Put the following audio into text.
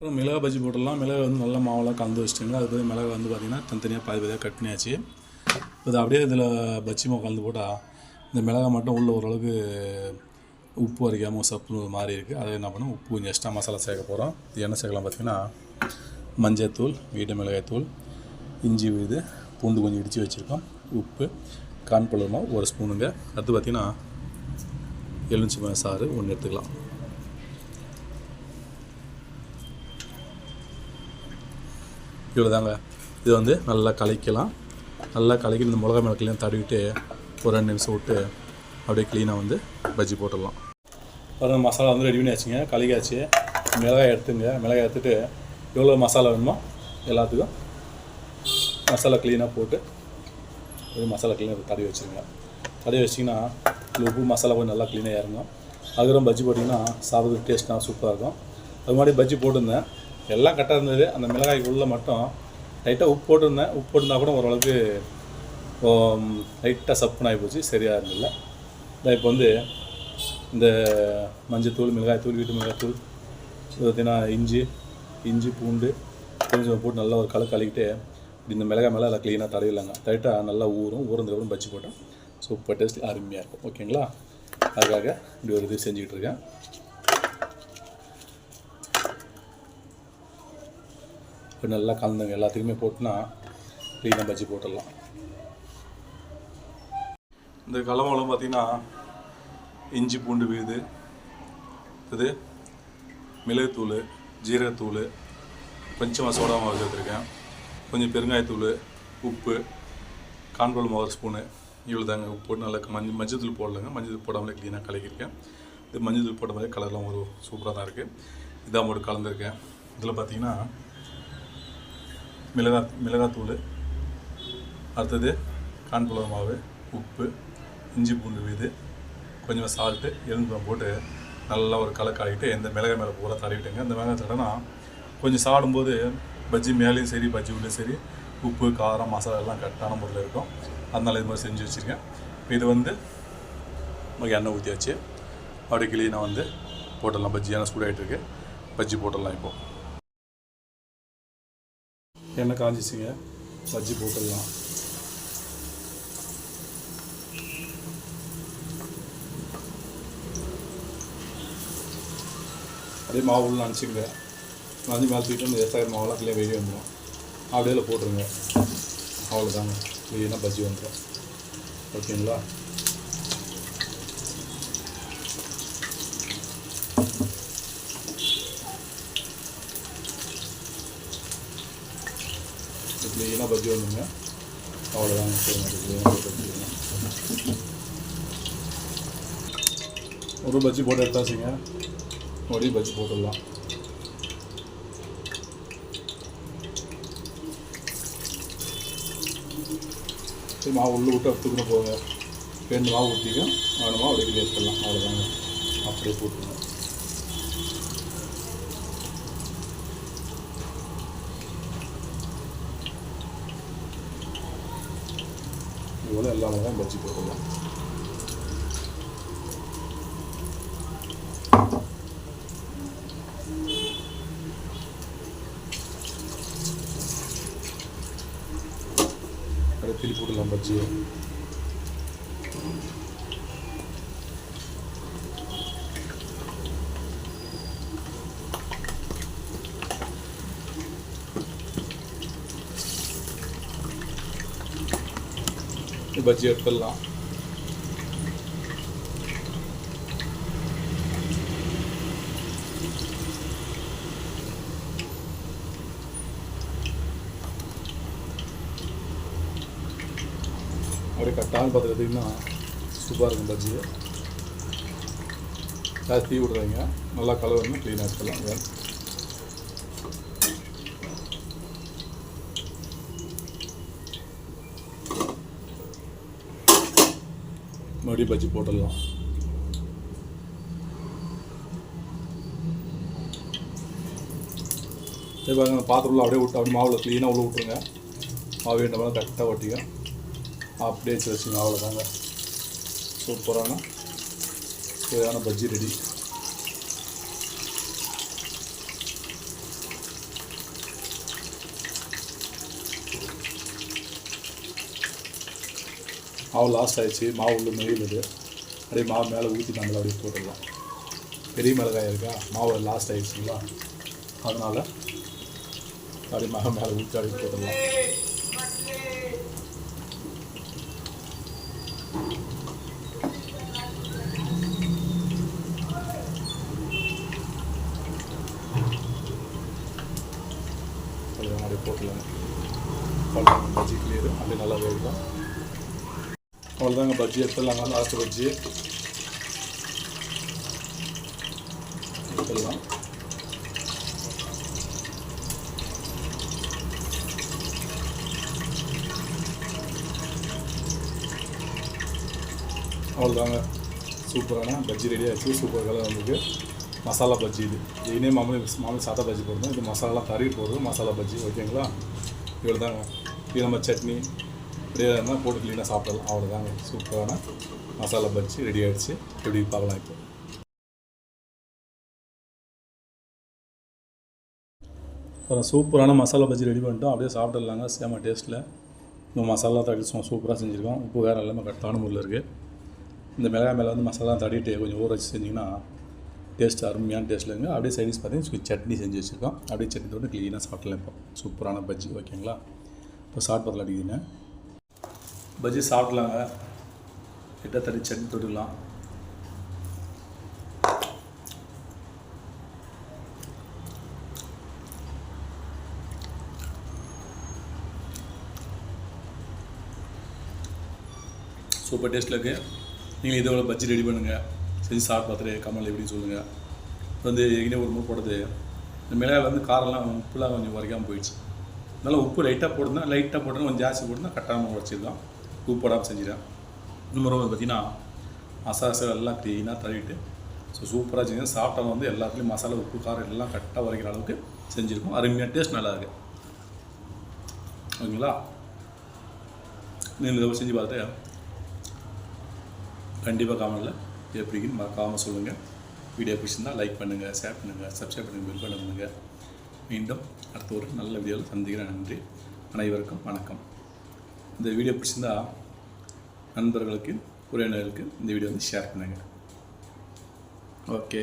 அப்புறம் மிளகா பஜ்ஜி போட்டுடலாம். மிளகா வந்து நல்ல மாவெல்லாம் கலந்து வச்சிட்டிங்களா? அது போய் மிளகா வந்து பார்த்திங்கன்னா தனித்தனியாக பாதி பாதியாக கட் பண்ணியாச்சு இது அப்படியே இதில் பஜ்ஜி மாவு கலந்து போட்டால் இந்த மிளகா மட்டும் உள்ள ஓரளவுக்கு உப்பு வரைக்காமல் சப்பு மாதிரி இருக்குது அதை என்ன பண்ணும் உப்பு கொஞ்சம் எக்ஸ்ட்ரா மசாலா சேர்க்க போகிறோம் இது என்ன சேர்க்கலாம் பார்த்திங்கன்னா மஞ்சத்தூள் வீட்டு மிளகாய்த்தூள் இஞ்சி விழுது பூண்டு கொஞ்சம் இடித்து வச்சுருக்கோம். உப்பு கான்பழமாக ஒரு ஸ்பூனுங்க. அடுத்து பார்த்திங்கன்னா எலுமிச்சி சாறு ஒன்று எடுத்துக்கலாம். இவ்வளோ தாங்க இது வந்து நல்லா கலக்கலாம். நல்லா கலக்கி இந்த மிளகா மிளகுலையும் தடவிட்டு ஒரு ரெண்டு நிமிஷம் விட்டு அப்படியே க்ளீனாக வந்து பஜ்ஜி போட்டுடலாம். பாருங்கள் மசாலா வந்து ரெடி பண்ணி வச்சுங்க கலக்காச்சு மிளகாய் எடுத்துங்க. மிளகாய் எடுத்துட்டு எவ்வளோ மசாலா வேணுமோ எல்லாத்துக்கும் மசாலா க்ளீனாக போட்டு ஒரு மசாலா க்ளீனாக தடவி வச்சுருங்க. தடவி வச்சிங்கன்னா உப்பு மசாலா கொஞ்சம் நல்லா க்ளீனாக இறங்கும். அதுக்கப்புறம் பஜ்ஜி போட்டிங்கன்னா சாப்பிட்றதுக்கு டேஸ்ட்டாக சூப்பராக இருக்கும். அது மாதிரி பஜ்ஜி போட்டிருந்தேன். எல்லாம் கரெக்டாக இருந்தது. அந்த மிளகாய் உள்ளே மட்டும் லைட்டாக உப்பு போட்டிருந்தேன். உப்பு போட்டிருந்தா கூட ஓரளவுக்கு லைட்டாக சப்புன்னு ஆகி போச்சு. சரியாக இருந்தில்ல இதான் இப்போ வந்து இந்த மஞ்சத்தூள் மிளகாய்த்தூள் வீட்டு மிளகாய் தூள் பார்த்தீங்கன்னா இஞ்சி இஞ்சி பூண்டு கொஞ்சம் போட்டு நல்லா ஒரு கலக்கு கலக்கிட்டு இந்த மிளகாய் மேலே எல்லாம் க்ளீனாக தடவிடலாங்க. டைட்டாக நல்லா ஊறும். ஊறதுக்கப்புறம் பஜ்ஜி போட்டோம். சூப்பர் டேஸ்ட் அருமையாக இருக்கும். ஓகேங்களா அதுக்காக இப்படி ஒரு இது செஞ்சுக்கிட்டு இருக்கேன். இப்போ நல்லா கலந்துங்க. எல்லாத்துக்குமே போட்டுனா க்ளீனாக பஜ்ஜி போட்டுடலாம். இந்த கலமாவில் பார்த்திங்கன்னா இஞ்சி பூண்டு விழுது. இது மிளகுத்தூள் ஜீரகத்தூள் கொஞ்சமாக சோடா மாவு சேர்த்துருக்கேன். கொஞ்சம் பெருங்காயத்தூள் உப்பு கான்ஃபுல் மாவு ஸ்பூனு இவ்வளோ தாங்க உப்பு போட்டு நல்லா மஞ்சள் மஞ்சள் போடலைங்க. மஞ்சள் போடாமலே க்ளீனாக கலக்கியிருக்கேன். இது மஞ்சள் போட்ட மாதிரி கலர்லாம் ஒரு சூப்பராக தான் இருக்குது இதான் போட்டு கலந்துருக்கேன். இதில் பார்த்தீங்கன்னா மிளகா மிளகாத்தூள். அடுத்தது கான்ஃப்ளவர் மாவு உப்பு இஞ்சி பூண்டு வீது கொஞ்சமாக சால்ட்டு எலும்பு போட்டு நல்லா ஒரு களை ஆகிட்டு இந்த மிளகாய் மேலே பூரா தடவிட்டுங்க. இந்த மிளகாய் தடனா கொஞ்சம் சாப்பிடும்போது பஜ்ஜி மேலேயும் சரி பஜ்ஜி உள்ளேயும் சரி உப்பு காரம் மசாலா எல்லாம் கரெக்டான முறையில் இருக்கும். அதனால் இது மாதிரி செஞ்சு வச்சுருக்கேன். இப்போ இது வந்து நமக்கு எண்ணெய் ஊற்றியாச்சு அப்படியே கிளீனாக வந்து போட்டுடலாம். பஜ்ஜி ஏன்னா சூடாகிட்டு இருக்கு. பஜ்ஜி போட்டுடலாம் இப்போது எண்ணெய் காஞ்சிச்சுங்க. பஜ்ஜி போட்டுடலாம். அதே மாவு உள்ள நினச்சிங்க நஞ்சு மேலே தூக்கிட்டு வந்து எஸ்ஆர் மாவுலாம் கிளியாக வெளியே வந்துடும் அப்படியே போட்டுருங்க. அவ்வளோதாங்க. க்ளீனாக பஜ்ஜி வந்துடும் ஓகேங்களா? க்ளீனாக பஜ்ஜி வந்துங்க அவ்வளோதாங்க க்ளீனாக பஜ்ஜி ஒரு பஜ்ஜி போட்டு எடுத்தாச்சுங்க. மறுபடியும் பஜ்ஜி போட்டுடலாம். சரி மாவு உள்ளே விட்டு எடுத்துக்கணும் போங்க. ரெண்டு மாவு ஊற்றிக்க? வேணுமா அப்படியே எடுத்துடலாம் பண்ணலாம். அவ்வளோதாங்க. அப்படியே போட்டுருங்க இல்லாமல் எல்லாமே தான் பஜ்ஜி போட்டுக்கலாம் அப்படியே திருப்பி போட்டுடலாம் பஜ்ஜியை. பஜ்ஜி எடுத்துடலாம். அப்படியே கட்டாமல் பார்த்துக்கிட்டிங்கன்னா சூப்பராக இருக்கும் பஜ்ஜி. ஜாஸ்தி தீ விடுறாங்க. நல்லா கலர் க்ளீனாக எடுத்துடலாம். மறுபடியும் பஜ்ஜி போட்டுடலாம். சரி பாருங்க அப்படியே விட்டு அப்படியே மாவில் க்ளீனாக உள்ள விட்ருங்க மாவு வேண்ட மாதிரி கரெக்டாக ஒட்டிக்க அப்படியே வச்சு வச்சுங்க அவ்வளோதாங்க சூப்பரான சுவையான பஜ்ஜி ரெடி. மாவு லாஸ்ட் ஆகிடுச்சு மாவு உள்ள மெயிலுது அப்படியே மாவு மேலே ஊற்றி நம்மளை அப்படியே போட்டுடலாம். பெரிய மிளகாய் இருக்கா? மாவு லாஸ்ட் ஆகிடுச்சுங்களா அதனால் அப்படியே மாவு மேலே ஊற்றி அப்படியே போட்டுடலாம் அப்படியே அப்படியே போட்டுடலாங்க அவ்வளோதாங்க பஜ்ஜி கிளியர் அப்படியே நல்லா வேகும் அவ்வளோதாங்க பஜ்ஜி எடுத்துடலாங்க லாஸ்ட் பஜ்ஜி எடுத்துடலாம் அவ்வளோதாங்க சூப்பரான பஜ்ஜி ரெடி ஆயிடுச்சு. சூப்பர் கலர் வந்துருக்கு. மசாலா பஜ்ஜி இது. இதுனே மாமூலி மாமூலி சாதா பஜ்ஜி போடுறோம் இது மசாலாலாம் தறி போடுறது மசாலா பஜ்ஜி ஓகேங்களா இவ்வளோ தாங்க இது நம்ம சட்னி. இப்படியே இருந்தால் போட்டு க்ளீனாக சாப்பிடலாம் அவ்வளோதாங்க சூப்பரான மசாலா பஜ்ஜி ரெடி ஆகிடுச்சு எப்படி பார்க்கலாம் இப்போ. அப்புறம் சூப்பரான மசாலா பஜ்ஜி ரெடி பண்ணிட்டோம். அப்படியே சாப்பிடலாங்க சேம டேஸ்ட்டில் இந்த மசாலா தடி சூப்பராக செஞ்சுருக்கோம். உப்பு வேறு எல்லாமே கரெக்டான முறையில் இருக்குது இந்த மிளகாய் மேலே வந்து மசாலா தடிட்டு கொஞ்சம் ஊற வச்சு செஞ்சிங்கன்னா டேஸ்ட் அருமையான டேஸ்ட்லங்க அப்படியே சைடிஸ் பார்த்தீங்கன்னா சட்னி செஞ்சு வச்சுருக்கோம். அப்படியே சட்னி தொட்டு க்ளீனாக சாப்பிடலாம் இப்போ. சூப்பரான பஜ்ஜி. ஓகேங்களா? இப்போ சாப்பிட்டு அடிக்குதுங்க பஜ்ஜி சாப்பிட்லாங்க. கிட்ட தடி சட்னி தொட்டுக்கலாம். சூப்பர் டேஸ்ட்டில் இருக்குது நீங்கள் இதோட பஜ்ஜி ரெடி பண்ணுங்கள் செஞ்சு சாப்பிட்டு பார்த்துட்டு கமல் எப்படின்னு சொல்லுங்கள் வந்து ஏற்கனவே ஒரு முறை போடுறது இந்த மிளகாயில் வந்து காரெல்லாம் உப்புலாம் கொஞ்சம் உரைக்காமல் போயிடுச்சு. அதனால் உப்பு லைட்டாக போடுனா லைட்டாக போட்டோன்னா கொஞ்சம் ஜாஸ்தி போட்டுனா கட்டாமல் உடச்சிருக்கலாம் கூப்படாமல் செஞ்சிட்டேன் இன்னொரு இந்த முறை வந்து பார்த்தீங்கன்னா மசாலா எல்லாம் க்ளீனாக தழுவிட்டு ஸோ சூப்பராக செஞ்சு சாப்பிட்டவங்க வந்து எல்லாத்துலேயும் மசாலா உப்பு காரம் எல்லாம் கரெக்டாக வரைக்கிற அளவுக்கு செஞ்சுருக்கோம். அருமையாக டேஸ்ட் நல்லாயிருக்கு ஓகேங்களா? நீங்கள் செஞ்சு பார்த்துட்டு கண்டிப்பாக காமெண்டில் எப்படின்னு மறக்காமல் சொல்லுங்கள் வீடியோ பிடிச்சிருந்தால் லைக் பண்ணுங்கள் ஷேர் பண்ணுங்கள் சப்ஸ்கிரைப் பண்ணுங்கள் பில் பண்ணுங்கள் மீண்டும் அடுத்த ஒரு நல்ல வீடியோவில் சந்திக்கிறேன். நன்றி. அனைவருக்கும் வணக்கம். இந்த வீடியோ பிடிச்சிருந்தா நண்பர்களுக்கு உறவினர்களுக்கு இந்த வீடியோ வந்து ஷேர் பண்ணுங்கள் ஓகே